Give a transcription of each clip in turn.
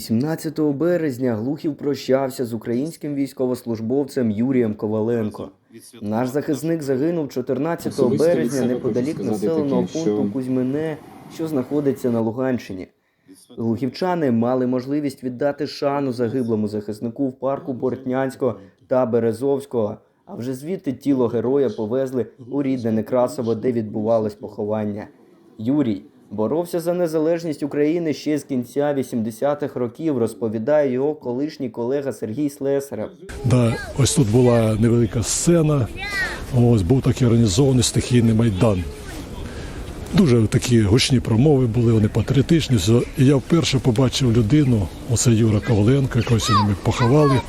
17 березня Глухів прощався з українським військовослужбовцем Юрієм Коваленко. Наш захисник загинув 14 березня неподалік населеного пункту Кузьмине, що знаходиться на Луганщині. Глухівчани мали можливість віддати шану загиблому захиснику в парку Бортнянського та Березовського. А вже звідти тіло героя повезли у рідне Некрасово, де відбувалось поховання. Юрій боровся за незалежність України ще з кінця 80-х років, розповідає його колишній колега Сергій Слесарев. Да, ось тут була невелика сцена. Ось був такий організований стихійний майдан. Дуже такі гучні промови були, вони патріотичні. І я вперше побачив людину, оце Юра Коваленко, якого сьогодні поховали.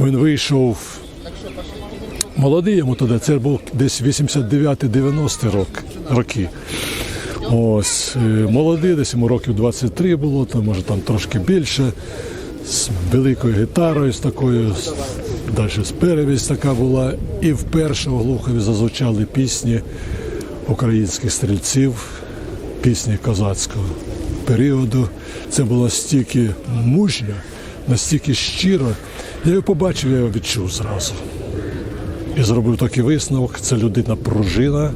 Він вийшов молодий йому тоді, це був десь 89-90 рок, роки. Ось, е, молодий, десь йому років 23 було, то може там трошки більше, з великою гітарою, з такою, далі з перевість така була. І вперше у Глухові зазвучали пісні українських стрільців, пісні козацького періоду. Це було стільки мужньо, настільки щиро. Я його побачив, я його відчув зразу. І зробив такий висновок. Це людина пружина,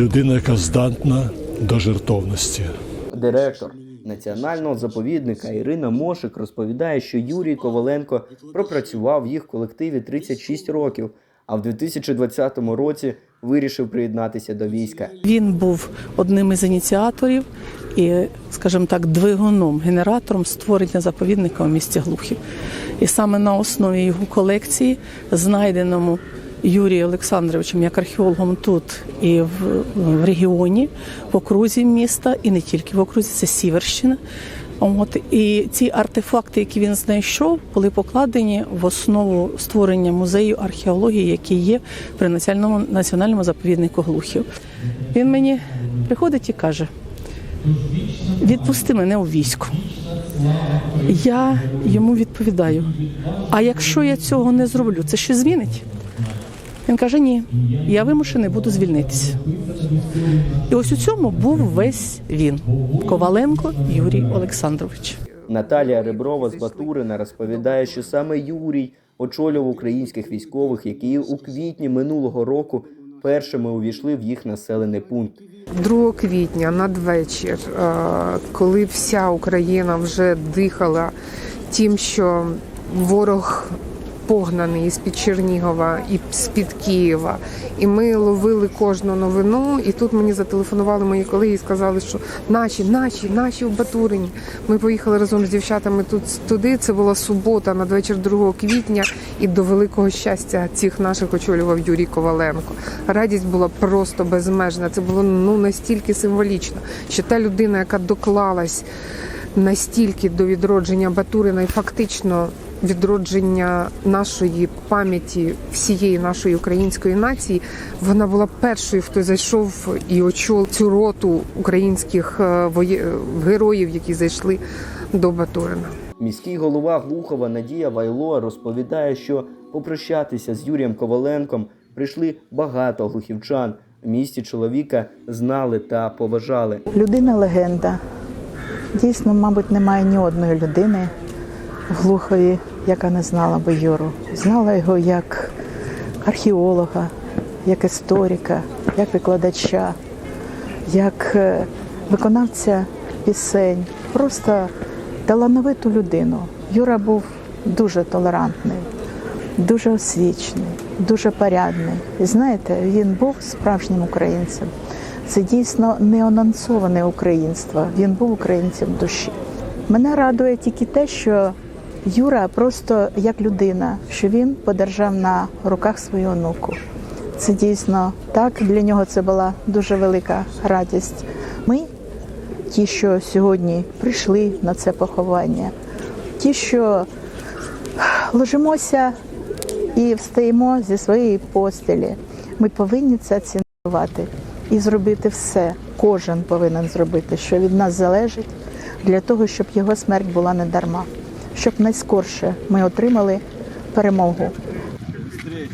людина, яка здатна до жертовності. Директор національного заповідника Ірина Мошик розповідає, що Юрій Коваленко пропрацював в їх колективі 36 років, а в 2020 році вирішив приєднатися до війська. Він був одним із ініціаторів і, скажімо так, двигуном, генератором створення заповідника у місті Глухів. І саме на основі його колекції, знайденому Юрієм Олександровичем як археологом тут і в, в регіоні, в окрузі міста, і не тільки в окрузі, це Сіверщина. От і ці артефакти, які він знайшов, були покладені в основу створення музею археології, який є при національному національному заповіднику Глухів. Він мені приходить і каже: відпусти мене у військо. Я йому відповідаю: а якщо я цього не зроблю, це що змінить? Він каже: ні, я вимушений буду звільнитися. І ось у цьому був весь він Коваленко Юрій Олександрович. Наталія Реброва з Батурина розповідає, що саме Юрій очолював українських військових, які у квітні минулого року першими увійшли в їх населений пункт. 2 квітня надвечір, е, коли вся Україна вже дихала тим, що ворог погнаний із під Чернігова і з під Києва, і ми ловили кожну новину. І тут мені зателефонували мої колеги і сказали, що наші, наші, наші в Батурині. Ми поїхали разом з дівчатами тут туди. Це була субота, надвечір 2 квітня, і до великого щастя цих наших очолював Юрій Коваленко. Радість була просто безмежна. Це було ну настільки символічно, що та людина, яка доклалась настільки до відродження Батурина і фактично відродження нашої пам'яті всієї нашої української нації, вона була першою, хто зайшов і очолив цю роту українських е, воє- героїв, які зайшли до Батурина. Міський голова Глухова Надія Вайло розповідає, що попрощатися з Юрієм Коваленком прийшли багато глухівчан. В місті чоловіка знали та поважали. Людина легенда. Дійсно, мабуть, немає ні одної людини в Глухові, яка не знала би Юру. Знала його як археолога, як історика, як викладача, як е, виконавця пісень, просто талановиту людину. Юра був дуже толерантний, дуже освічений, дуже порядний. І знаєте, він був справжнім українцем. Це дійсно не анонсоване українство. Він був українцем душі. Мене радує тільки те, що Юра просто як людина, що він подержав на руках свою онуку. Це дійсно так. Для нього це була дуже велика радість. Ми, ті, що сьогодні прийшли на це поховання, ті, що ложимося і встаємо зі своєї постелі, ми повинні це цінувати і зробити все. Кожен повинен зробити, що від нас залежить, для того, щоб його смерть була не дарма, щоб найскорше ми отримали перемогу. Петрик.